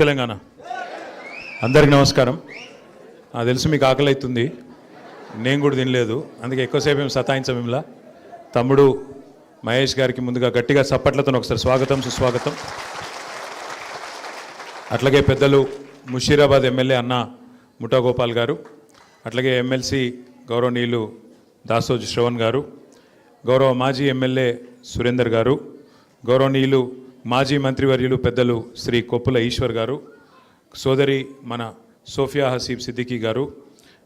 తెలంగాణ. అందరికి నమస్కారం. నాకు తెలుసు మీకు ఆకలి అవుతుంది. నేను కూడా తినలేదు. అందుకే ఎక్కువసేపు మేము సతాయించాం మిమ్మల్ని తమ్ముడు మహేష్ గారికి ముందుగా గట్టిగా చప్పట్లతో ఒకసారి స్వాగతం సుస్వాగతం. అట్లాగే పెద్దలు ముషీరాబాద్ ఎమ్మెల్యే అన్న ముఠాగోపాల్ గారు అట్లాగే ఎమ్మెల్సీ గౌరవనీయులు దాసోజు శ్రవణ్ గారు గౌరవ మాజీ ఎమ్మెల్యే సురేందర్ గారు గౌరవనీయులు మాజీ మంత్రివర్యులు పెద్దలు శ్రీ కొప్పుల ఈశ్వర్ గారు సోదరి మన సోఫియా హసీబ్ సిద్దికీ గారు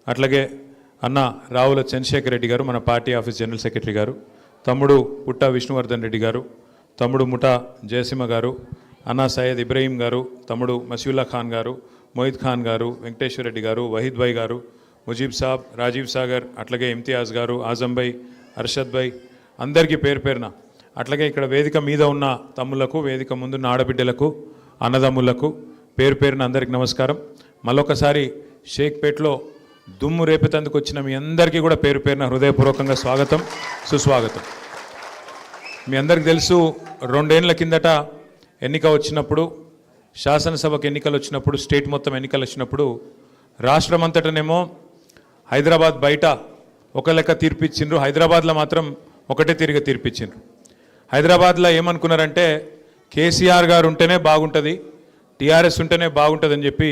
అట్లాగే అన్న రావుల చంద్రశేఖర్ రెడ్డి గారు మన పార్టీ ఆఫీస్ జనరల్ సెక్రటరీ గారు తమ్ముడు పుట్ట విష్ణువర్ధన్ రెడ్డి గారు తమ్ముడు ముఠా జయసింహ గారు అన్నా సయ్యద్ ఇబ్రహీం గారు తమ్ముడు మసీవుల్లా ఖాన్ గారు మొహిద్ ఖాన్ గారు వెంకటేశ్వర రెడ్డి గారు వహీద్ భాయ్ గారు ముజీబ్ సాబ్ రాజీవ్ సాగర్ అట్లాగే ఇమ్తియాజ్ గారు ఆజం భాయ్ అర్షద్ భాయ్ అందరికీ పేరు పేరున అట్లాగే ఇక్కడ వేదిక మీద ఉన్న తమ్ములకు వేదిక ముందున్న ఆడబిడ్డలకు అన్నదమ్ములకు పేరు పేరున అందరికీ నమస్కారం. మళ్ళొకసారి షేక్పేట్లో దుమ్ము రేపేతందుకు వచ్చిన మీ అందరికీ కూడా పేరు పేరున హృదయపూర్వకంగా స్వాగతం సుస్వాగతం. మీ అందరికి తెలుసు రెండేళ్ళ కిందట ఎన్నిక వచ్చినప్పుడు శాసనసభకు ఎన్నికలు వచ్చినప్పుడు స్టేట్ మొత్తం ఎన్నికలు వచ్చినప్పుడు రాష్ట్రమంతటనేమో హైదరాబాద్ బయట ఒక లెక్క తీర్పిచ్చిండ్రు. హైదరాబాద్లో మాత్రం ఒకటే తిరిగి తీర్పిచ్చిండ్రు. హైదరాబాద్లో ఏమనుకున్నారంటే కేసీఆర్ గారు ఉంటేనే బాగుంటుంది టీఆర్ఎస్ ఉంటేనే బాగుంటుందని చెప్పి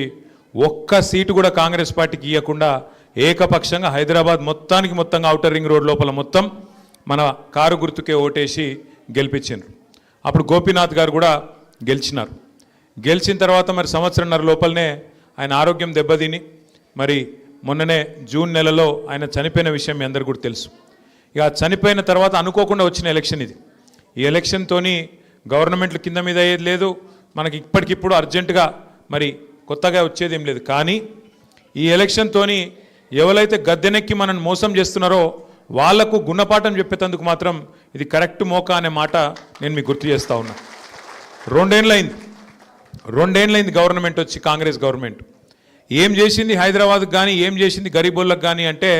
ఒక్క సీటు కూడా కాంగ్రెస్ పార్టీకి ఇవ్వకుండా ఏకపక్షంగా హైదరాబాద్ మొత్తానికి మొత్తంగా ఔటర్ రింగ్ రోడ్ లోపల మొత్తం మన కారు గుర్తుకే ఓటేసి గెలిపించిండ్రు. అప్పుడు గోపీనాథ్ గారు కూడా గెలిచినారు. గెలిచిన తర్వాత మరి సంవత్సరంన్నర లోపలనే ఆయన ఆరోగ్యం దెబ్బతిని మరి మొన్ననే జూన్ నెలలో ఆయన చనిపోయిన విషయం మీ అందరు కూడా తెలుసు. ఇక చనిపోయిన తర్వాత అనుకోకుండా వచ్చిన ఎలక్షన్ ఇది. ఈ ఎలక్షన్తోని గవర్నమెంట్లు కింద మీద అయ్యేది లేదు. మనకి ఇప్పటికిప్పుడు అర్జెంటుగా మరి కొత్తగా వచ్చేది ఏం లేదు. కానీ ఈ ఎలక్షన్తోని ఎవరైతే గద్దెనెక్కి మనల్ని మోసం చేస్తున్నారో వాళ్ళకు గుణపాఠం చెప్పేటందుకు మాత్రం ఇది కరెక్ట్ మోకా అనే మాట నేను మీకు గుర్తు చేస్తా ఉన్నా. రెండేళ్ళైంది రెండేళ్ళైంది గవర్నమెంట్ వచ్చి కాంగ్రెస్ గవర్నమెంట్. ఏం చేసింది హైదరాబాద్కి కానీ ఏం చేసింది గరీబోళ్ళకి కానీ అంటే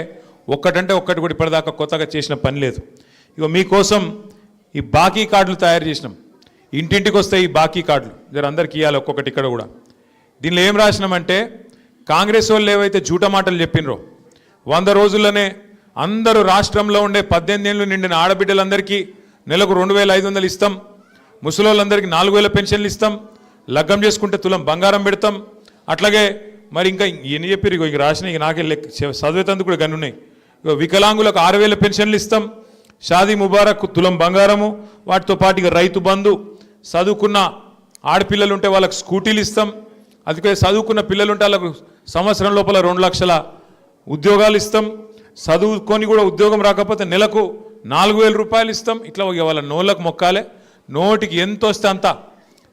ఒక్కటంటే ఒక్కటి కూడా ఇప్పటిదాకా కొత్తగా చేసిన పని లేదు. ఇక మీకోసం ఈ బాకీ కార్డులు తయారు చేసినాం. ఇంటింటికి వస్తాయి ఈ బాకీ కార్డులు. జర అందరికి ఇవ్వాలి ఒక్కొక్కటి ఇక్కడ కూడా. దీనిలో ఏం రాసినామంటే కాంగ్రెస్ వాళ్ళు ఏవైతే జూట మాటలు చెప్పినరో వంద రోజుల్లోనే అందరూ రాష్ట్రంలో ఉండే పద్దెనిమిది ఏళ్ళు నిండిన ఆడబిడ్డలందరికీ నెలకు రెండు వేల ఐదు వందలు ఇస్తాం. ముసలోళ్ళందరికీ నాలుగు వేల పెన్షన్లు ఇస్తాం. లగ్గం చేసుకుంటే తులం బంగారం పెడతాం. అట్లాగే మరి ఇంకా ఎన్ని చెప్పారు ఇగో ఇక రాసిన ఇక నాకే లెక్క చదివేతందుకు కూడా గన్ను ఉన్నాయి వికలాంగులకు ఆరు వేల పెన్షన్లు ఇస్తాం. షాదీ ముబారక్ తులం బంగారము వాటితో పాటుగా రైతు బంధు. చదువుకున్న ఆడపిల్లలు ఉంటే వాళ్ళకి స్కూటీలు ఇస్తాం. అందుకే చదువుకున్న పిల్లలు ఉంటే వాళ్ళకు సంవత్సరం లోపల రెండు లక్షల ఉద్యోగాలు ఇస్తాం. చదువుకొని కూడా ఉద్యోగం రాకపోతే నెలకు నాలుగు వేల రూపాయలు ఇస్తాం. ఇట్లా వాళ్ళ నోళ్ళకు మొక్కాలే. నోటికి ఎంత వస్తే అంత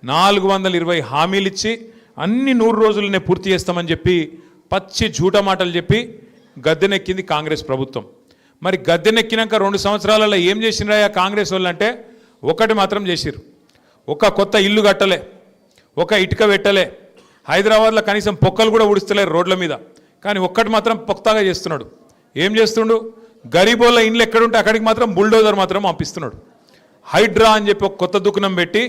నాలుగు వందల ఇరవై హామీలు ఇచ్చి అన్ని నూరు రోజులనే పూర్తి చేస్తామని చెప్పి పచ్చి జూట మాటలు చెప్పి గద్దెనెక్కింది కాంగ్రెస్ ప్రభుత్వం. మరి గద్దెనెక్కినాక రెండు సంవత్సరాలలో ఏం చేసినరాయా కాంగ్రెస్ వాళ్ళు అంటే ఒకటి మాత్రం చేసిరు ఒక కొత్త ఇల్లు కట్టలే ఒక ఇటుక పెట్టలే హైదరాబాద్లో కనీసం పొక్కలు కూడా ఉడుస్తలేరు రోడ్ల మీద. కానీ ఒక్కటి మాత్రం పొక్తాగా చేస్తున్నాడు. ఏం చేస్తుండు? గరీబోళ్ళ ఇండ్లు ఎక్కడుంటే అక్కడికి మాత్రం బుల్డోజర్ మాత్రం పంపిస్తున్నాడు. హైడ్రా అని చెప్పి ఒక కొత్త దుకుణం పెట్టి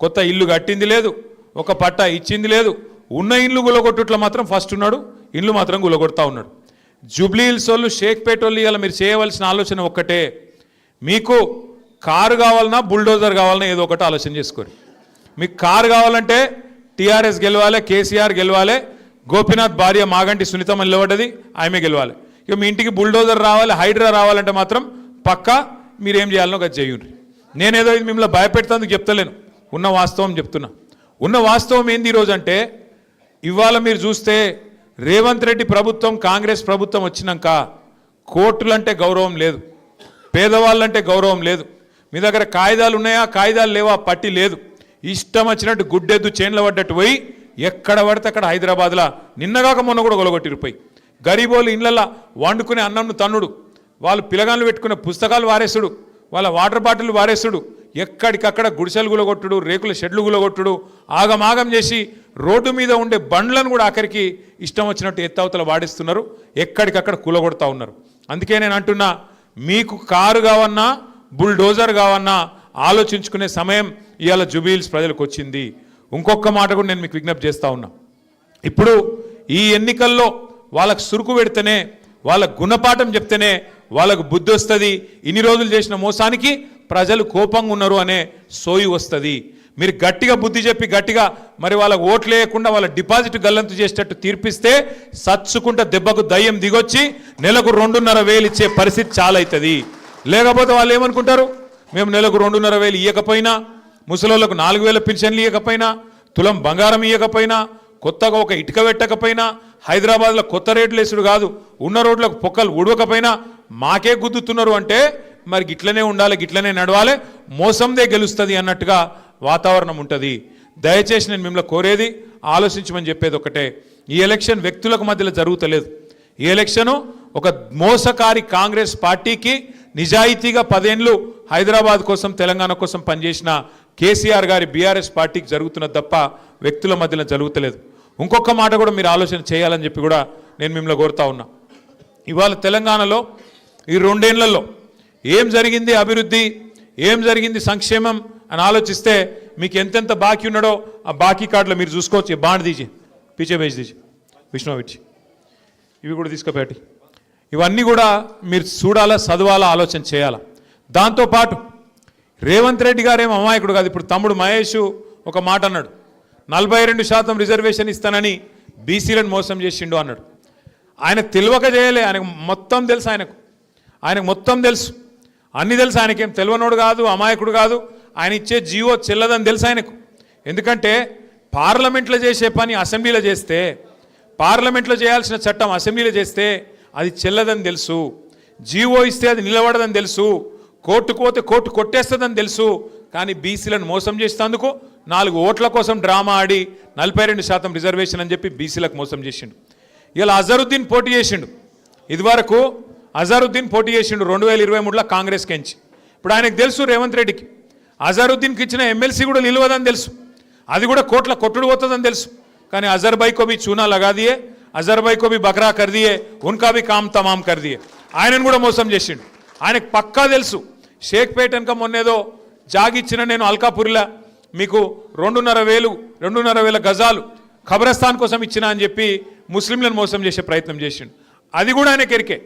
కొత్త ఇల్లు కట్టింది లేదు ఒక పట్టా ఇచ్చింది లేదు. ఉన్న ఇల్లు గులగొట్టుట్లో మాత్రం ఫస్ట్ ఉన్నాడు ఇల్లు మాత్రం గులగొడతా ఉన్నాడు. జూబ్లీ హిల్స్ వాళ్ళు షేక్పేట వాళ్ళు ఇవాళ మీరు చేయవలసిన ఆలోచన ఒక్కటే. మీకు కారు కావాలన్నా బుల్డోజర్ కావాలన్నా ఏదో ఒకటి ఆలోచన చేసుకోరు. మీకు కారు కావాలంటే టీఆర్ఎస్ గెలవాలి కేసీఆర్ గెలవాలి గోపీనాథ్ భార్య మాగంటి సునీతమ్మ నిలబడ్డది ఆమె గెలవాలి. ఇక మీ ఇంటికి బుల్డోజర్ రావాలి హైడ్రా రావాలంటే మాత్రం పక్కా మీరేం చేయాలనో అది చేయండి నేనేదో ఇది మిమ్మల్ని భయపెడతానికి చెప్తలేను. ఉన్న వాస్తవం చెప్తున్నా. ఉన్న వాస్తవం ఏంది ఈరోజు అంటే ఇవాళ మీరు చూస్తే రేవంత్ రెడ్డి ప్రభుత్వం కాంగ్రెస్ ప్రభుత్వం వచ్చినాక కోర్టులంటే గౌరవం లేదు. పేదవాళ్ళంటే గౌరవం లేదు. మీ దగ్గర కాగితాలు ఉన్నాయా? కాగితాలు లేవా? పట్టి లేదు. ఇష్టం వచ్చినట్టు గుడ్డెద్దు చేన్ల పడ్డట్టు పోయి ఎక్కడ పడితే అక్కడ హైదరాబాద్లో. నిన్నగాక మొన్న కూడా గొలగొట్టిరిపోయి గరీబోలు ఇళ్ళల్లో వండుకునే అన్నంను తన్నుడు. వాళ్ళు పిలగాళ్ళు పెట్టుకునే పుస్తకాలు వారేసుడు. వాళ్ళ వాటర్ బాటిల్ వారేసుడు. ఎక్కడికక్కడ గుడిసెలు గులగొట్టుడు రేకుల షెడ్లు గులగొట్టుడు. ఆగమాగం చేసి రోడ్డు మీద ఉండే బండ్లను కూడా ఆఖరికి ఇష్టం వచ్చినట్టు ఎత్తవతల వాడిస్తున్నారు. ఎక్కడికక్కడ కూలగొడతా ఉన్నారు. అందుకే నేను అంటున్నా మీకు కారు కావన్నా బుల్డోజర్ కావన్నా ఆలోచించుకునే సమయం ఇవాళ జుబీల్స్ ప్రజలకు వచ్చింది. ఇంకొక మాట కూడా నేను మీకు విజ్ఞప్తి చేస్తూ ఉన్నా. ఇప్పుడు ఈ ఎన్నికల్లో వాళ్ళకు సురుకు పెడితేనే వాళ్ళ గుణపాఠం చెప్తేనే వాళ్ళకు బుద్ధి వస్తుంది ఇన్ని రోజులు చేసిన మోసానికి ప్రజలు కోపంగా ఉన్నారు అనే సోయి వస్తుంది. మీరు గట్టిగా బుద్ధి చెప్పి గట్టిగా మరి వాళ్ళకు ఓట్లు వేయకుండా వాళ్ళ డిపాజిట్ గల్లంతు చేసేటట్టు తీర్పిస్తే సచ్చుకుంటే దెబ్బకు దయ్యం దిగొచ్చి నెలకు రెండున్నర వేలు ఇచ్చే పరిస్థితి చాలా అవుతుంది లేకపోతే వాళ్ళు ఏమనుకుంటారు? మేము నెలకు రెండున్నర వేలు ఇవ్వకపోయినా ముసలోళ్ళకు నాలుగు వేల పెన్షన్లు ఇవ్వకపోయినా తులం బంగారం ఇవ్వకపోయినా కొత్తగా ఒక ఇటుక పెట్టకపోయినా హైదరాబాద్లో కొత్త రేట్లు వేసుడు కాదు ఉన్న రోడ్లకు పొక్కలు ఉడవకపోయినా మాకే గుద్దుతున్నారు అంటే మరి గిట్లనే ఉండాలి గిట్లనే నడవాలి మోసందే గెలుస్తుంది అన్నట్టుగా వాతావరణం ఉంటుంది. దయచేసి నేను మిమ్మల్ని కోరేది ఆలోచించమని చెప్పేది ఒకటే. ఈ ఎలక్షన్ వ్యక్తులకు మధ్యలో జరుగుతలేదు. ఈ ఎలక్షను ఒక మోసకారి కాంగ్రెస్ పార్టీకి నిజాయితీగా పదేండ్లు హైదరాబాద్ కోసం తెలంగాణ కోసం పనిచేసిన కేసీఆర్ గారి బీఆర్ఎస్ పార్టీకి జరుగుతున్న తప్ప వ్యక్తుల మధ్యలో జరుగుతలేదు. ఇంకొక మాట కూడా మీరు ఆలోచన చేయాలని చెప్పి కూడా నేను మిమ్మల్ని కోరుతా ఉన్నా. ఇవాళ తెలంగాణలో ఈ రెండేళ్ళలో ఏం జరిగింది అభివృద్ధి? ఏం జరిగింది సంక్షేమం? అని ఆలోచిస్తే మీకు ఎంతెంత బాకీ ఉన్నాడో ఆ బాకీ కార్డులో మీరు చూసుకోవచ్చు. బాండ్ తీసి పీచే బేజ్ తీసి. విష్ణువిచ్చి ఇవి కూడా తీసుకుపెట్టి ఇవన్నీ కూడా మీరు చూడాలా చదవాలా ఆలోచన చేయాలా. దాంతోపాటు రేవంత్ రెడ్డి గారేమో అమాయకుడు కాదు. ఇప్పుడు తమ్ముడు మహేష్ ఒక మాట అన్నాడు. నలభై రెండు శాతం రిజర్వేషన్ ఇస్తానని బీసీలను మోసం చేసిండు అన్నాడు. ఆయన తెలియక చేయలే. ఆయనకు మొత్తం తెలుసు ఆయనకు. ఆయనకు మొత్తం తెలుసు. అన్ని తెలుసు ఆయనకేం తెలియనోడు కాదు అమాయకుడు కాదు. ఆయన ఇచ్చే జీవో చెల్లదని తెలుసు ఆయనకు. ఎందుకంటే పార్లమెంట్లో చేసే పని అసెంబ్లీలో చేస్తే పార్లమెంట్లో చేయాల్సిన చట్టం అసెంబ్లీలో చేస్తే అది చెల్లదని తెలుసు. జీవో ఇస్తే అది నిలబడదని తెలుసు. కోర్టు పోతే కోర్టు కొట్టేస్తుందని తెలుసు. కానీ బీసీలను మోసం చేసినందుకు నాలుగు ఓట్ల కోసం డ్రామా ఆడి నలభై రెండు శాతం రిజర్వేషన్ అని చెప్పి బీసీలకు మోసం చేసిండు. ఇలా అజరుద్దీన్ పోటీ చేసిండు. ఇదివరకు అజారుద్దీన్ పోటీ చేసిండు రెండు వేల ఇరవై మూడులో కాంగ్రెస్ కెంచి ఇప్పుడు ఆయనకు తెలుసు రేవంత్ రెడ్డికి. అజారుద్దీన్కి ఇచ్చిన ఎమ్మెల్సీ కూడా నిలవదని తెలుసు. అది కూడా కోట్ల కొట్టుడు పోతుందని తెలుసు. కానీ అజర్బైకో బి చూనా లగాదియే అజర్ బైకోబి బక్రా కర్దియే ఉన్కాబి కామ్ తమాం కర్దియే. ఆయనను కూడా మోసం చేసిండు. ఆయనకు పక్కా తెలుసు. షేక్ పేటన్క మొన్నేదో జాగిచ్చిన నేను అల్కాపూర్లా మీకు రెండున్నర వేలు రెండున్నర వేల గజాలు ఖబరస్థాన్ కోసం ఇచ్చిన అని చెప్పి ముస్లింలను మోసం చేసే ప్రయత్నం చేసిండు. అది కూడా ఆయన కెరికే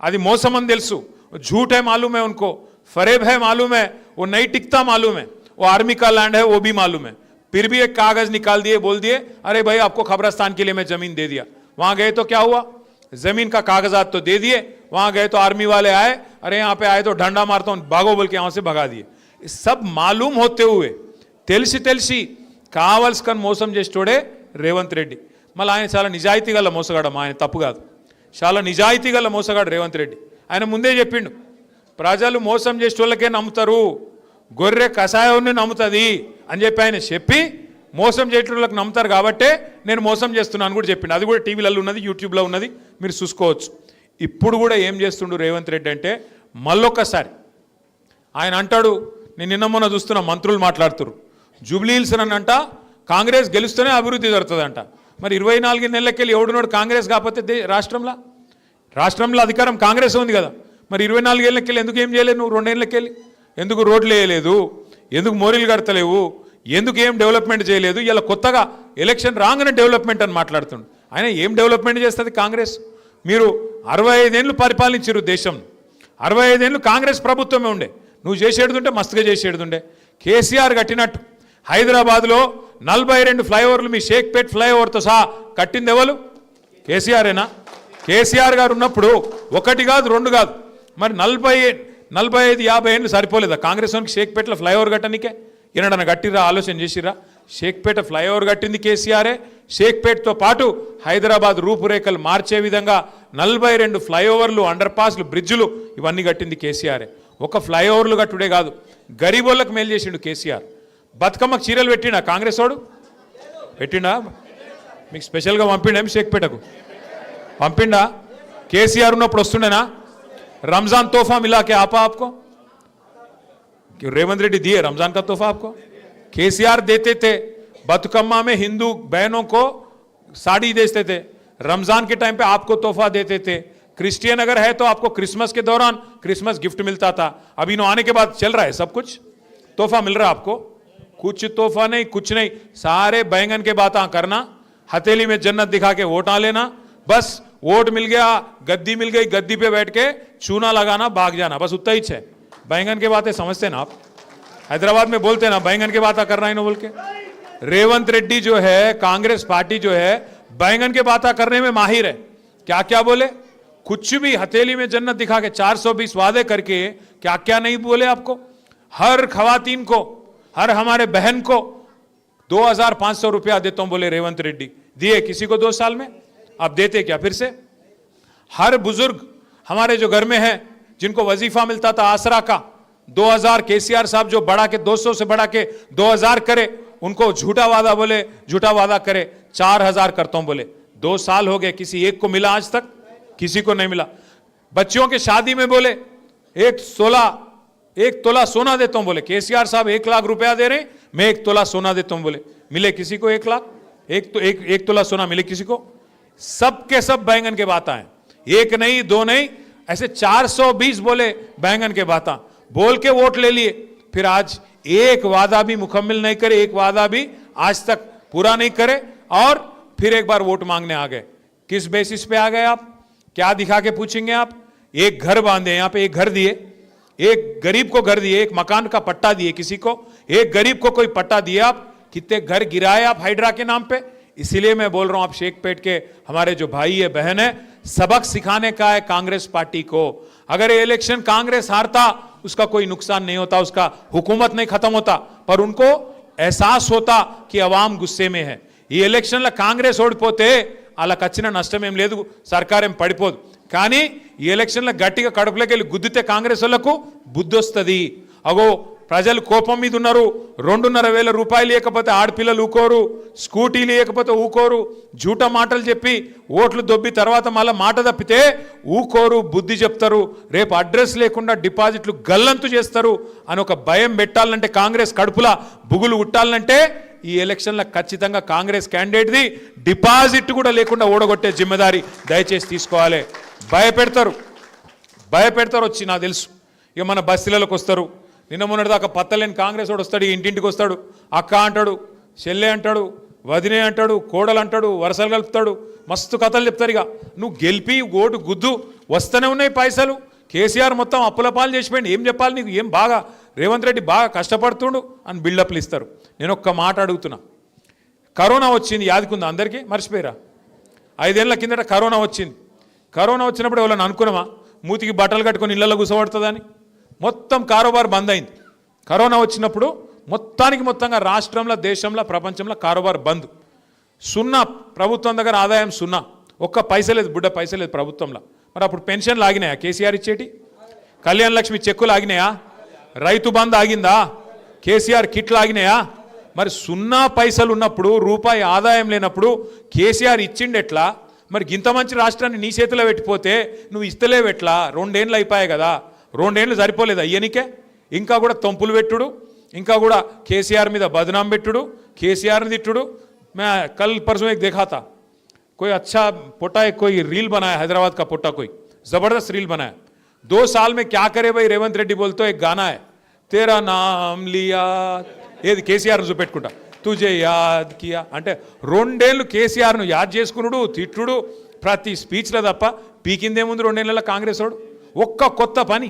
అది మోసం అని తెలుసు झूठ है मालूम है उनको फरेब है मालूम है वो नहीं टिकता मालूम है वो आर्मी का लैंड है वो भी मालूम है फिर भी एक कागज निकाल दिए बोल दिए अरे भाई आपको खबरस्तान के लिए मैं जमीन दे दिया वहां गए तो क्या हुआ जमीन का कागजात तो दे दिए वहां गए तो आर्मी वाले आए अरे यहाँ पे आए तो डंडा मारता हूं भागो बोल के यहाँ से भगा दिए ये सब मालूम होते हुए తెలిసి తెలిసి కావలసుకొని మోసం చేసేటోడే రేవంత్ రెడ్డి మళ్ళీ ఆయన చాలా నిజాయితీ గల మోసగాడమ్మా ఆయన తప్పు కాదు చాలా నిజాయితీ గల మోసగాడు రేవంత్ రెడ్డి. ఆయన ముందే చెప్పిండు ప్రజలు మోసం చేసే వాళ్ళకే నమ్ముతారు గొర్రె కషాయాన్ని నమ్ముతుంది అని చెప్పి ఆయన చెప్పి మోసం చేసేటోళ్ళకి నమ్ముతారు కాబట్టే నేను మోసం చేస్తున్నాను కూడా చెప్పిండు. అది కూడా టీవీలలో ఉన్నది యూట్యూబ్లో ఉన్నది మీరు చూసుకోవచ్చు. ఇప్పుడు కూడా ఏం చేస్తుండు రేవంత్ రెడ్డి అంటే మళ్ళొక్కసారి ఆయన అంటాడు నేను నిన్న మొన్న చూస్తున్న మంత్రులు మాట్లాడుతురు జూబ్లీహిల్స్ అని అంట కాంగ్రెస్ గెలుస్తూనే అభివృద్ధి జరుగుతుందంట. మరి ఇరవై నాలుగు నెలలకెళ్ళి ఎవడున్నాడు కాంగ్రెస్ కాకపోతే రాష్ట్రంలో? రాష్ట్రంలో అధికారం కాంగ్రెస్ ఉంది కదా. మరి ఇరవై నాలుగేళ్ళకెళ్ళి ఎందుకు ఏం చేయలేదు నువ్వు? రెండేళ్ళకెళ్ళి ఎందుకు రోడ్లు వేయలేదు? ఎందుకు మోరీలు కడతలేవు? ఎందుకు ఏం డెవలప్మెంట్ చేయలేదు? ఇలా కొత్తగా ఎలక్షన్ రాగానే డెవలప్మెంట్ అని మాట్లాడుతుండు. ఆయన ఏం డెవలప్మెంట్ చేస్తుంది కాంగ్రెస్? మీరు అరవై ఐదేళ్ళు పరిపాలించారు దేశం. అరవై ఐదేళ్ళు కాంగ్రెస్ ప్రభుత్వమే ఉండే. నువ్వు చేసేడుతుంటే మస్తుగా చేసేడుతుండే. కేసీఆర్ కట్టినట్టు. హైదరాబాద్లో నలభై రెండు ఫ్లైఓవర్లు మీ షేక్పేట్ ఫ్లైఓవర్తో సహా కట్టింది ఎవరు కేసీఆరేనా? కేసీఆర్ గారు ఉన్నప్పుడు ఒకటి కాదు రెండు కాదు. మరి నలభై నలభై ఐదు యాభై ఏళ్ళు సరిపోలేదా? కాంగ్రెస్ వానికి షేక్పేటలో ఫ్లైఓవర్ కట్టనికే? ఈయనడన గట్టిరా ఆలోచన చేసిరా షేక్పేట ఫ్లైఓవర్ కట్టింది కేసీఆరే. షేక్పేట్తో పాటు హైదరాబాద్ రూపురేఖలు మార్చే విధంగా నలభై రెండు ఫ్లైఓవర్లు అండర్ పాస్లు బ్రిడ్జులు ఇవన్నీ కట్టింది కేసీఆరే. ఒక ఫ్లైఓవర్లు కట్టుడే కాదు. గరీబోళ్ళకి మేలు చేసిండు కేసీఆర్. బతుకమ్మకు చీరలు పెట్టిండా కాంగ్రెస్ వాడు? పెట్టిండా? మీకు స్పెషల్గా పంపిండేమి షేక్పేటకు పంపిండా కేసీఆర్ ఉన్నప్పుడు వస్తుండేనా रमजान तोहफा मिला के आपा आपको क्यों रेवंत रेड्डी दिए रमजान का तोहफा आपको केसीआर देते थे बतुकम्मा में हिंदू बहनों को साड़ी देते थे रमजान के टाइम पे आपको तोहफा देते थे क्रिश्चियन अगर है तो आपको क्रिसमस के दौरान क्रिसमस गिफ्ट मिलता था अभी इन्हों आने के बाद चल रहा है सब कुछ तोहफा मिल रहा है आपको कुछ तोहफा नहीं कुछ नहीं सारे बैंगन के बात करना हथेली में जन्नत दिखा के वोट आ लेना बस वोट मिल गया, गद्दी मिल गई, गद्दी पे बैठ के चूना लगाना, भाग जाना, बस उतना ही है बैंगन के बातें समझते ना आप? हैदराबाद में बोलते ना, बैंगन के बात करना इन्हों बोल के। रेवंत रेड्डी जो है, कांग्रेस पार्टी जो है, बैंगन के बात करने में माहिर है। क्या क्या बोले? कुछ भी हथेली में जन्नत दिखा के 420 वादे करके क्या क्या नहीं बोले आपको? हर खवातीन को, हर हमारे बहन को 2500 रुपया देता हूँ, बोले रेवंत रेड्डी। दिए किसी को दो साल में? आप देते क्या फिर से? हर बुज़ुर्ग हमारे जो घर में है, जिनको वजीफा मिलता था आसरा का 2000 केसीआर साहब जो बढ़ा के 200 से बढ़ा के 2000 करे, उनको झूठा वादा बोले, झूठा वादा करे 4000 करता हूँ बोले। दो साल हो गए, किसी एक को मिला आज तक? किसी को नहीं मिला। बच्चियों के शादी में बोले, एक सोलह एक तोला सोना देता हूँ बोले। केसीआर साहब एक लाख रुपया दे रहे मैं एक तोला सोना देता हूँ बोले। मिले किसी को एक लाख? एक तो एक एक तोला सोना मिले किसी को? सब के सब बैंगन के बाता हैं एक नहीं, दो नहीं, ऐसे 420 बोले बैंगन के बाता बोल के वोट ले लिए। फिर आज एक वादा भी मुकम्मल नहीं करे, एक वादा भी आज तक पूरा नहीं करे और फिर एक बार वोट मांगने आ गए। किस बेसिस पे आ गए आप? क्या दिखा के पूछेंगे आप? एक घर बांधे, यहाँ पे एक घर दिए, एक गरीब को घर दिए, एक मकान का पट्टा दिए किसी को, एक गरीब को कोई पट्टा दिए आप, कितने घर गिराए आप हाइड्रा के नाम पे? इसीलिए मैं बोल रहा हूं आप शेख पेट के हमारे जो भाई है बहन है सबक सिखाने का है कांग्रेस पार्टी को अगर ये इलेक्शन कांग्रेस हारता उसका कोई नुकसान नहीं होता उसका हुकूमत नहीं खत्म होता पर उनको एहसास होता कि अवाम गुस्से में है ఈ ఎలక్షన్లో కాంగ్రెస్ ఓడిపోతే వాళ్ళకి వచ్చిన నష్టం ఏం లేదు సర్కార్ ఏం పడిపోదు కానీ ఈ ఎలక్షన్లో గట్టిగా కడుపులోకి వెళ్ళి గుద్దితే కాంగ్రెస్ వాళ్ళకు బుద్ధి వస్తుంది అగో ప్రజలు కోపం మీద ఉన్నారు. రెండున్నర వేల రూపాయలు లేకపోతే ఆడపిల్లలు ఊకోరు స్కూటీ లేకపోతే ఊకోరు జూట మాటలు చెప్పి ఓట్లు దొబ్బి తర్వాత మళ్ళీ మాట తప్పితే ఊకోరు బుద్ధి చెప్తారు. రేపు అడ్రస్ లేకుండా డిపాజిట్లు గల్లంతు చేస్తారు అని ఒక భయం పెట్టాలంటే కాంగ్రెస్ కడుపులా బుగులు ఉట్టాలంటే ఈ ఎలక్షన్లో ఖచ్చితంగా కాంగ్రెస్ క్యాండిడేట్ది డిపాజిట్ కూడా లేకుండా ఓడగొట్టే జిమ్మదారి దయచేసి తీసుకోవాలి. భయపెడతారు. భయపెడతారు వచ్చి నాకు తెలుసు. ఇక మన బస్సులలోకి వస్తారు. నిన్న మొన్నటిదాకా పత్తలేని కాంగ్రెస్ వాడు వస్తాడు ఇంటింటికి వస్తాడు. అక్క అంటాడు చెల్లె అంటాడు వదినే అంటాడు కోడలు అంటాడు వరసలు కలుపుతాడు. మస్తు కథలు చెప్తారు ఇక. నువ్వు గెలిపి ఓటు గుద్దు వస్తూనే ఉన్నాయి పైసలు. కేసీఆర్ మొత్తం అప్పుల పాలు చేసిపోయింది ఏం చెప్పాలి నీకు? ఏం బాగా? రేవంత్ రెడ్డి బాగా కష్టపడుతుండు అని బిల్డప్లు ఇస్తారు. నేను ఒక్క మాట అడుగుతున్నా. కరోనా వచ్చింది యాదికుందా అందరికీ? మర్చిపోయారా. ఐదేళ్ళ కిందట కరోనా వచ్చింది. కరోనా వచ్చినప్పుడు ఎవరైనా అనుకున్నామా? మూతికి బట్టలు కట్టుకొని ఇళ్ళలో కూసబడుతుందని? మొత్తం కారోబార్ బంద్ అయింది కరోనా వచ్చినప్పుడు మొత్తానికి మొత్తంగా రాష్ట్రంలో దేశంలో ప్రపంచంలో కారోబార్ బంద్. సున్నా ప్రభుత్వం దగ్గర ఆదాయం సున్నా. ఒక్క పైస లేదు బుడ్డ పైస లేదు ప్రభుత్వంలో. మరి అప్పుడు పెన్షన్లు ఆగినాయా? కేసీఆర్ ఇచ్చేటి? కళ్యాణ లక్ష్మి చెక్కులు ఆగినాయా? రైతు బంద్ ఆగిందా? కేసీఆర్ కిట్లు ఆగినాయా? మరి సున్నా పైసలు ఉన్నప్పుడు రూపాయి ఆదాయం లేనప్పుడు కేసీఆర్ ఇచ్చిండెట్లా మరి ఇంత మంచి రాష్ట్రాన్ని నీ చేతిలో పెట్టిపోతే నువ్వు ఇస్తలేవెట్లా రెండేళ్ళు అయిపోయాయి కదా. రెండేళ్ళు సరిపోలేదు అయ్యనికే ఇంకా కూడా తొంపులు పెట్టుడు ఇంకా కూడా కేసీఆర్ మీద బదనాం పెట్టుడు కేసీఆర్ని తిట్టుడు మే కల్ परसों एक देखा था कोई अच्छा पोटा एक कोई रील बनाया हैदराबाद का पोटा कोई जबरदस्त रील बनाया दो साल में क्या करे भाई रेवंत रेड्डी बोलते एक गाना है तेरा नाम लिया ఏది కేసీఆర్ చూపెట్టుకుంటా తుజే యాద్ కియా అంటే రెండేళ్ళు కేసీఆర్ను యాద్ చేసుకున్నాడు తిట్టుడు ప్రతి స్పీచ్లో తప్ప పీకిందేముంది రెండేళ్ళ కాంగ్రెస్ వాడు ఒక్క కొత్త పని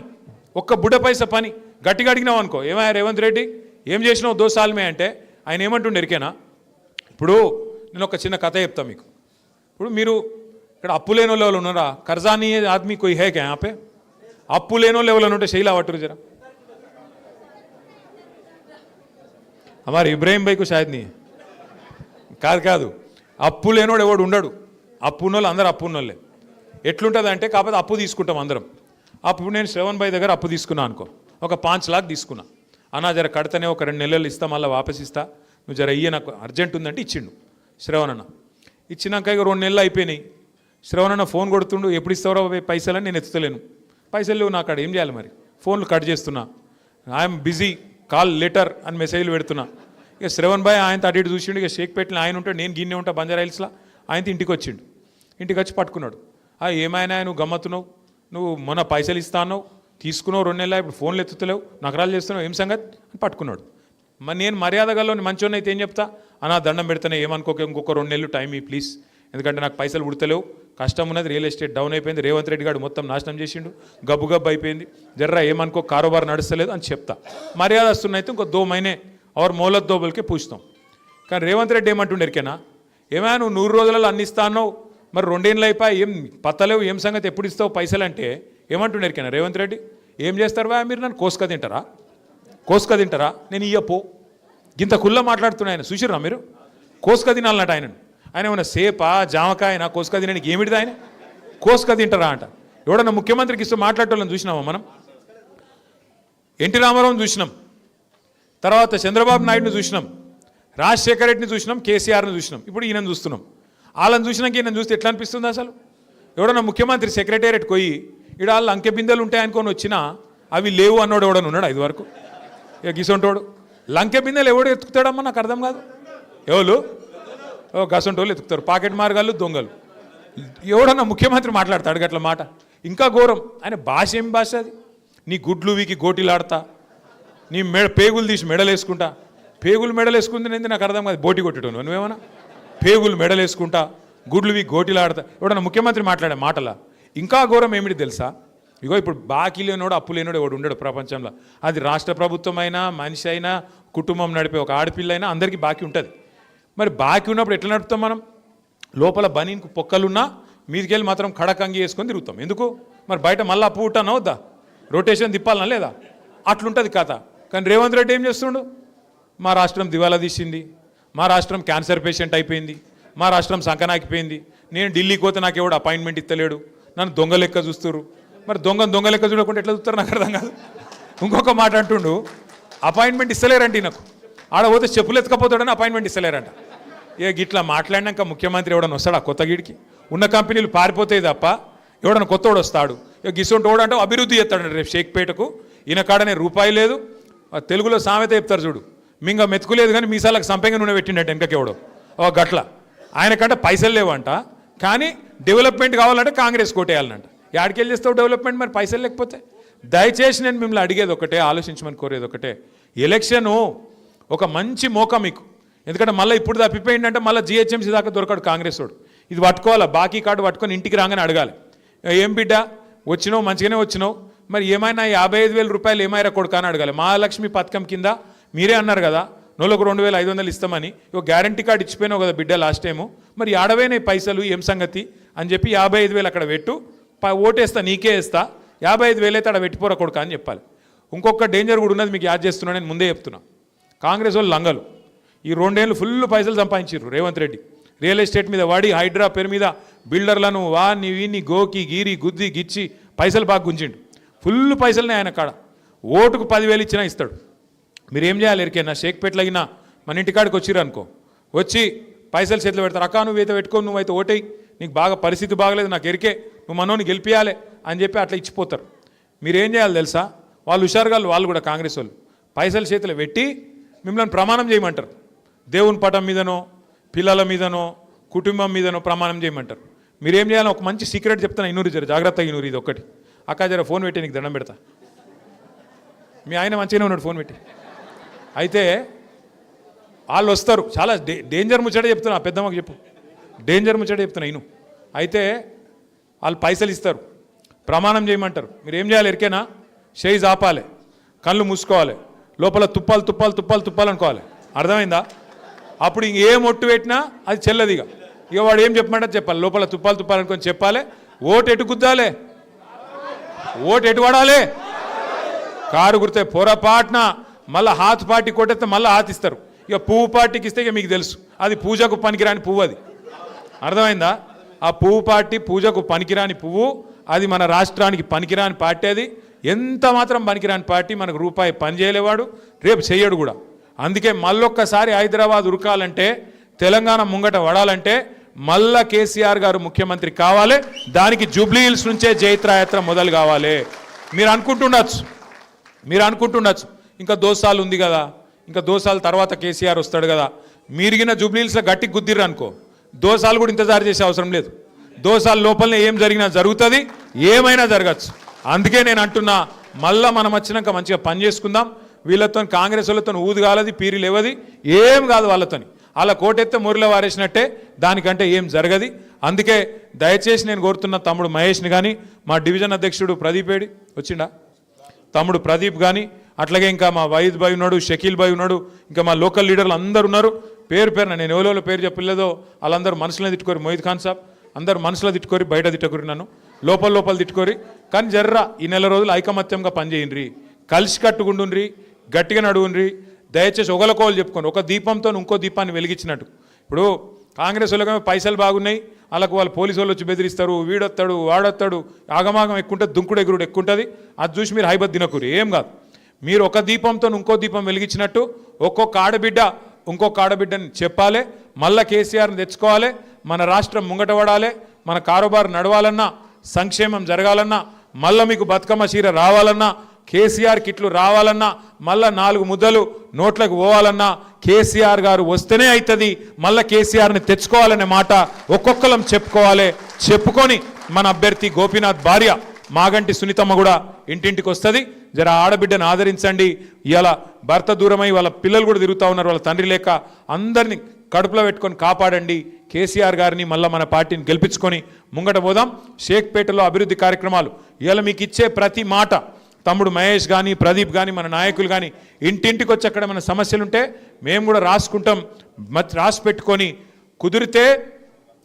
ఒక్క బుడపైస పని గట్టిగా అడిగినావు అనుకో. ఏమయ్యా రేవంత్ రెడ్డి? ఏం చేసినావు? దోసాలమే అంటే ఆయన ఏమంటుండే ఎరికేనా? ఇప్పుడు నేను ఒక చిన్న కథ చెప్తా మీకు. ఇప్పుడు మీరు ఇక్కడ అప్పు లేని వాళ్ళు ఉన్నారా? కర్జాని ఆద్మీ కొయి హే క్యా ఆపే అప్పు లేని వాళ్ళు ఎవరు ఉంటే శైలా పట్టురు జరా. అమారు ఇబ్రాహిం బైకు షాయద్ని కాదు కాదు. అప్పు లేనోడు ఎవడు ఉండడు. అప్పు ఉన్నోళ్ళు అందరు అప్పు ఉన్నోళ్ళే. ఎట్లుంటుంది అంటే కాకపోతే అప్పు తీసుకుంటాం అందరం. అప్పుడు నేను శ్రవణ్ భాయ్ దగ్గర అప్పు తీసుకున్నా అనుకో. ఒక పాంచ్ లాక్ తీసుకున్నా. అన్నా జర కడితేనే ఒక రెండు నెలలు ఇస్తా మళ్ళీ వాపస్ ఇస్తా. నువ్వు జర ఇయ్య నాకు అర్జెంట్ ఉందంటే ఇచ్చిండు శ్రవణ్ అన్న. ఇచ్చినాక ఇక రెండు నెలలు అయిపోయినాయి. శ్రవణ్ అన్న ఫోన్ కొడుతుండు ఎప్పుడు ఇస్తారో పైసలని? నేను ఎత్తుతలేను పైసలు లేవు నాకు అక్కడ ఏం చేయాలి మరి? ఫోన్లు కట్ చేస్తున్నా. ఐఎమ్ బిజీ కాల్ లెటర్ అని మెసేజ్లు పెడుతున్నా. ఇక శ్రవణ్ భాయ్ ఆయనతో అటు ఇటు చూసిండు ఇక షేక్ పెట్టిన ఆయన ఉంటాడు నేను గిన్నె ఉంటా బంజారా హిల్స్లో ఆయనతో ఇంటికి వచ్చిండు. ఇంటికి వచ్చి పట్టుకున్నాడు. ఆ ఏమైనా నువ్వు గమ్మత్తున్నావు? నువ్వు మొన్న పైసలు ఇస్తాను తీసుకున్నావు రెండు నెలలు ఇప్పుడు ఫోన్లు ఎత్తుతలేవు నగరాలు చేస్తున్నావు ఏం సంగతి? అని పట్టుకున్నాడు. మరి నేను మర్యాద గల్లోని మంచోని అయితే ఏం చెప్తా? అనా దండం పెడితేనే ఏమనుకోక ఇంకొక రెండు నెలలు టైం ఈ ప్లీజ్ ఎందుకంటే నాకు పైసలు ఉడతలేవు కష్టం ఉన్నది రియల్ ఎస్టేట్ డౌన్ అయిపోయింది రేవంత్ రెడ్డి గారు మొత్తం నాశనం చేసిండు గబ్బు గబ్బు అయిపోయింది. జర్రా ఏమనుకో కారోబార్ నడుస్తలేదు అని చెప్తా. మర్యాద వస్తున్నైతే ఇంకో దో మైనే ఆరు మౌలత్ దోబులకే పూస్తాం కానీ రేవంత్ రెడ్డి ఏమంటుండే ఎరికేనా? ఏమైనా నువ్వు నూరు రోజులలో అన్నిస్తానో మరి రెండేళ్ళు అయిపోయి ఏం పత్తలేవు ఏం సంగతి ఎప్పుడు ఇస్తావు పైసలు అంటే? ఏమంటున్నారు కన్నా రేవంత్ రెడ్డి ఏం చేస్తారు మీరు నన్ను కోసుక తింటారా? కోసుక తింటారా? నేను ఇయ్యపో. ఇంత కుల్ల మాట్లాడుతున్నా ఆయన. చూసిర్రా మీరు? కోసుక తినాలన్నట ఆయనను. ఆయన ఏమైనా సేపా జామకాయన? కోసుక తినడానికి ఏమిటిది ఆయన? కోసుక తింటారా అంట. ఎవడన్నా ముఖ్యమంత్రికి ఇస్తూ మాట్లాడటోళ్ళని చూసినామా మనం? ఎన్టీ రామారావుని చూసినాం. తర్వాత చంద్రబాబు నాయుడుని చూసినాం. రాజశేఖర రెడ్డిని చూసినాం. కేసీఆర్ని చూసినాం. ఇప్పుడు ఈయనను చూస్తున్నాం. వాళ్ళని చూసినాక ఈయన చూస్తే ఎట్లా అనిపిస్తుంది అసలు? ఎవడన్నా ముఖ్యమంత్రి సెక్రటేరియట్ పోయి ఇక్కడ వాళ్ళు అంకె బిందెలు ఉంటాయనుకొని వచ్చినా అవి లేవు అన్నోడు ఎవడని ఉన్నాడు ఐదు వరకు? ఇక గిసొంటోడు. లంకె బిందెలు ఎవడు ఎత్తుకుతాడమ్మా? నాకు అర్థం కాదు. ఎవరు ఓ గసంటోళ్ళు ఎత్తుకుతారు. పాకెట్ మార్గాలు దొంగలు. ఎవడన్నా ముఖ్యమంత్రి మాట్లాడతాడు గట్ల మాట? ఇంకా ఘోరం. ఆయన భాష ఏం భాష అది? నీ గుడ్లు వీకి గోటీలాడతా. నీ మెడ పేగులు తీసి మెడలు వేసుకుంటా పేగులు మెడలు వేసుకుంది నాకు అర్థం కాదు. బోటి కొట్టడం నువ్వేమన్నా? పేగులు మెడలేసుకుంటా గుడ్లువి గోటిలాడతా. ఎవడన్నా ముఖ్యమంత్రి మాట్లాడే మాటలా? ఇంకా ఘోరం ఏమిటి తెలుసా? ఇగో ఇప్పుడు బాకీ లేనోడు అప్పు లేనోడు ఎవడు ఉండడు ప్రపంచంలో. అది రాష్ట్ర ప్రభుత్వం అయినా మనిషి అయినా కుటుంబం నడిపే ఒక ఆడపిల్ల అయినా అందరికీ బాకీ ఉంటుంది. మరి బాకీ ఉన్నప్పుడు ఎట్లా నడుపుతాం మనం? లోపల బనీన్కు పొక్కలున్నా మీదికెళ్ళి మాత్రం కడకంగి వేసుకొని తిరుగుతాం. ఎందుకు? మరి బయట మళ్ళీ అప్పు ఉంటానా వద్దా? రొటేషన్ తిప్పాలనా లేదా? అట్లుంటుంది కథ. కానీ రేవంత్ రెడ్డి ఏం చేస్తుండు? మా రాష్ట్రం దివాలా తీసింది. మా రాష్ట్రం క్యాన్సర్ పేషెంట్ అయిపోయింది. మా రాష్ట్రం సంకనాకిపోయింది. నేను ఢిల్లీకి పోతే నాకు ఎవడు అపాయింట్మెంట్ ఇస్తలేడు. నన్ను దొంగ లెక్క చూస్తారు మరి దొంగ దొంగ లెక్క చూడకుండా ఎట్లా చూస్తారు నాకు అర్థం కాదు. ఇంకొక మాట అంటుండు అపాయింట్మెంట్ ఇస్తలేరండి నాకు ఆడ పోతే చెప్పులు ఎత్తకపోతాడని అపాయింట్మెంట్ ఇస్తలేరంట. ఇక గిట్లా మాట్లాడినాక ముఖ్యమంత్రి ఎవడన్నా వస్తాడా కొత్త గిడికి ఉన్న కంపెనీలు పారిపోతాయి తప్ప ఎవడన్నా కొత్తోడు వస్తాడు? ఇక గిసొంటి వాడు అంటే అభివృద్ధి చేస్తాడు రేపు షేక్పేటకు. ఈయన కాడనే రూపాయి లేదు. తెలుగులో సామెత చెప్తారు చూడు. మింగ మెతుకులేదు కానీ మీసాలకు సంపెంగ నూనె పెట్టిండట వెనకకెవడో ఓ గట్ల. ఆయనకంటే పైసలు లేవంట. కానీ డెవలప్మెంట్ కావాలంటే కాంగ్రెస్ కోటేయాలనంట యాడికి చేస్తావు డెవలప్మెంట్ మరి పైసలు లేకపోతే? దయచేసి నేను మిమ్మల్ని అడిగేది ఒకటే ఆలోచించమని కోరేది ఒకటే. ఎలక్షను ఒక మంచి మోక మీకు. ఎందుకంటే మళ్ళీ ఇప్పుడు తప్పిపోయిందంటే మళ్ళీ జిహెచ్ఎంసీ దాకా దొరకడు కాంగ్రెస్ వాడు ఇది పట్టుకోవాలా? బాకీ కార్డు పట్టుకొని ఇంటికి రాగానే అడగాలి. ఏం బిడ్డ? వచ్చినావు మంచిగానే వచ్చినావు. మరి ఏమైనా యాభై ఐదు వేల రూపాయలు ఏమైనా కొడుకా అని అడగాలి. మహాలక్ష్మి పథకం కింద మీరే అన్నారు కదా నోళ్ళకు రెండు వేల ఐదు వందలు ఇస్తామని ఒక గ్యారంటీ కార్డు ఇచ్చిపోయినావు కదా బిడ్డ లాస్ట్ టైము మరి ఆడవేనే పైసలు ఏం సంగతి? అని చెప్పి యాభై ఐదు వేలు అక్కడ పెట్టు ఓటేస్తా నీకే వేస్తా యాభై ఐదు వేలు అయితే అక్కడ పెట్టిపోరా అని చెప్పాలి. ఇంకొక డేంజర్ కూడా ఉన్నది మీకు యాడ్ చేస్తున్నా నేను ముందే చెప్తున్నా. కాంగ్రెస్ వాళ్ళు లంగలు. ఈ రెండేళ్ళు ఫుల్ పైసలు సంపాదించారు రేవంత్ రెడ్డి. రియల్ ఎస్టేట్ మీద వాడి హైడ్రా పేరు మీద బిల్డర్లను వాన్ని వీన్ని గోకి గీరి గుద్ది గిచ్చి పైసలు బాగా గుంజిండు. ఫుల్ పైసలనే ఆయన కాడ. ఓటుకు పదివేలు ఇచ్చినా ఇస్తాడు. మీరు ఏం చేయాలి ఎరికైనా షేక్పేట అయినా మన ఇంటికాడికి వచ్చిర్రు అనుకో. వచ్చి పైసలు చేతిలో పెడతారు. అక్క నువ్వు అయితే పెట్టుకో నువ్వైతే ఓటేయి. నీకు బాగా పరిస్థితి బాగలేదు నాకు ఎరికే నువ్వు మనోని గెలిపియాలి అని చెప్పి అట్లా ఇచ్చిపోతారు. మీరు ఏం చేయాలి తెలుసా? వాళ్ళు హుషారుగాళ్ళు వాళ్ళు కూడా కాంగ్రెస్ వాళ్ళు. పైసలు చేతిలో పెట్టి మిమ్మల్ని ప్రమాణం చేయమంటారు. దేవుని పటం మీదనో పిల్లల మీదనో కుటుంబం మీదనో ప్రమాణం చేయమంటారు. మీరేం చేయాలి? ఒక మంచి సీక్రెట్ చెప్తాను ఇనూరి జర. జాగ్రత్తగా ఇనూరి ఇది ఒకటి అక్క జర ఫోన్ పెట్టి నీకు దండం పెడతా. మీ ఆయన మంచిగానే ఉన్నాడు ఫోన్ పెట్టి. అయితే వాళ్ళు వస్తారు. చాలా డే డేంజర్ ముచ్చట చెప్తున్నా పెద్దమ్మకు పెద్దమ్మకి చెప్పు. డేంజర్ ముచ్చట చెప్తున్నా ఇను. అయితే వాళ్ళు పైసలు ఇస్తారు. ప్రమాణం చేయమంటారు. మీరు ఏం చేయాలి ఎరికేనా? చేయి ఆపాలి కళ్ళు మూసుకోవాలి. లోపల తుప్పాలు తుప్పాలు తుప్పాలు తుప్పాలు అనుకోవాలి. అర్థమైందా? అప్పుడు ఇంకేం ఒట్టు పెట్టినా అది చెల్లది ఇక. ఇక వాడు ఏం చెప్పమంటే చెప్పాలి. లోపల తుప్పాలు తుప్పాలు అనుకొని చెప్పాలి. ఓటు ఎటు గుద్దాలి? ఓటు ఎటు పడాలి? కారు గుర్తే పొరపాటున? మళ్ళీ హాత్ పార్టీ కొట్టేస్తే మళ్ళీ హాత్ ఇస్తారు. ఇక పువ్వు పార్టీకి ఇస్తే ఇక మీకు తెలుసు. అది పూజకు పనికిరాని పువ్వు అది. అర్థమైందా? ఆ పువ్వు పార్టీ పూజకు పనికిరాని పువ్వు అది మన రాష్ట్రానికి పనికిరాని పార్టీ అది. ఎంత మాత్రం పనికిరాని పార్టీ మనకు రూపాయి పని చేయలేవాడు రేపు చేయడు కూడా. అందుకే మళ్ళొక్కసారి హైదరాబాద్ ఉరకాలంటే తెలంగాణ ముంగట వడాలంటే మళ్ళా కేసీఆర్ గారు ముఖ్యమంత్రి కావాలి దానికి జూబ్లీ హిల్స్ నుంచే జైత్రయాత్ర మొదలు కావాలి. మీరు అనుకుంటుండొచ్చు. మీరు అనుకుంటుండొచ్చు. ఇంకా దోసాలు ఉంది కదా. ఇంకా దోసాలు తర్వాత కేసీఆర్ వస్తాడు కదా. మీరిగిన జూబ్లీల్స్లో గట్టి గుద్దిర్రు అనుకో. దోసాలు కూడా ఇంతజారు చేసే అవసరం లేదు. దోసాల లోపలనే ఏం జరిగినా జరుగుతుంది ఏమైనా జరగచ్చు. అందుకే నేను అంటున్నా మళ్ళా మనం వచ్చినాక మంచిగా పని చేసుకుందాం. వీళ్ళతో కాంగ్రెస్ వాళ్ళతో ఊదు కాలది పీరి లేవది ఏం కాదు వాళ్ళతోని. అలా కోటెత్తే మురిలో వారేసినట్టే దానికంటే ఏం జరగది. అందుకే దయచేసి నేను కోరుతున్న తమ్ముడు మహేష్ని కానీ మా డివిజన్ అధ్యక్షుడు ప్రదీపేడి వచ్చిండా? తమ్ముడు ప్రదీప్ కానీ అట్లాగే ఇంకా మా వైద్ భాయ్ ఉన్నాడు షకీల్ భాయ్ ఉన్నాడు ఇంకా మా లోకల్ లీడర్లు అందరు ఉన్నారు. పేరు పేరున నేను ఎవరెవరో పేరు చెప్పలేదో వాళ్ళందరూ మనసులో తిట్టుకోరు మొహిద్ ఖాన్ సాబ్. అందరు మనసులో తిట్టుకోరి బయట తిట్టుకోరి నన్ను. లోపల లోపల తిట్టుకోరి. కానీ జర్రా ఈ నెల రోజులు ఐకమత్యంగా పనిచేయండి కలిసి కట్టుకుంటుండ్రి గట్టిగా నడువుండ్రి. దయచేసి ఒకలకోలు చెప్పుకోండి. ఒక దీపంతో ఇంకో దీపాన్ని వెలిగించినట్టు. ఇప్పుడు కాంగ్రెస్ వాళ్ళకి పైసలు బాగున్నాయి. వాళ్ళకు వాళ్ళు పోలీసు వాళ్ళు వచ్చి బెదిరిస్తారు వీడొత్తాడు వాడొత్తాడు. ఆగమాగం ఎక్కుంటుంది దుంకుడు ఎగురుడు ఎక్కుంటుంది. అది చూసి మీరు హైబత్ తినకూరు. ఏం కాదు. మీరు ఒక దీపంతో ఇంకో దీపం వెలిగించినట్టు ఒక్కొక్క ఆడబిడ్డ ఇంకొక ఆడబిడ్డని చెప్పాలి మళ్ళా కేసీఆర్ని తెచ్చుకోవాలి మన రాష్ట్రం ముంగటపడాలి మన కారోబారు నడవాలన్నా సంక్షేమం జరగాలన్నా మళ్ళా మీకు బతుకమ్మ చీర రావాలన్నా కేసీఆర్ కిట్లు రావాలన్నా మళ్ళా నాలుగు ముద్దలు నోట్లకు పోవాలన్నా కేసీఆర్ గారు వస్తేనే అవుతుంది మళ్ళీ కేసీఆర్ని తెచ్చుకోవాలనే మాట ఒక్కొక్కలం చెప్పుకోవాలి. చెప్పుకొని మన అభ్యర్థి గోపీనాథ్ భార్య మాగంటి సునీతమ్మ కూడా ఇంటింటికి వస్తుంది. జర ఆడబిడ్డను ఆదరించండి. ఇలా భర్త దూరమై వాళ్ళ పిల్లలు కూడా తిరుగుతూ ఉన్నారు. వాళ్ళ తండ్రి లేక అందరినీ కడుపులో పెట్టుకొని కాపాడండి. కేసీఆర్ గారిని మళ్ళీ మన పార్టీని గెలిపించుకొని ముంగట పోదాం. షేక్పేటలో అభివృద్ధి కార్యక్రమాలు. ఇలా మీకు ఇచ్చే ప్రతి మాట తమ్ముడు మహేష్ కానీ ప్రదీప్ కానీ మన నాయకులు కానీ ఇంటింటికి వచ్చి అక్కడ మన సమస్యలుంటే మేము కూడా రాసుకుంటాం. రాసి పెట్టుకొని కుదిరితే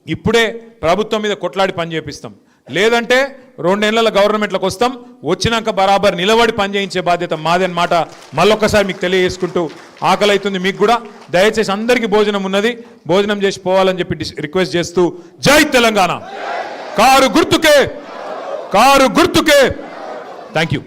ఇప్పుడే ప్రభుత్వం మీద కొట్లాడి పని చేపిస్తాం. లేదంటే రెండేళ్ళ గవర్నమెంట్లకు వస్తాం వచ్చినాక బరాబర్ నిలబడి పనిచేయించే బాధ్యత మాదని మాట మళ్ళొక్కసారి మీకు తెలియజేసుకుంటూ ఆకలి అవుతుంది మీకు కూడా. దయచేసి అందరికీ భోజనం ఉన్నది. భోజనం చేసి పోవాలని చెప్పి రిక్వెస్ట్ చేస్తూ జై తెలంగాణ. కారు గుర్తుకే కారు గుర్తుకే. Thank you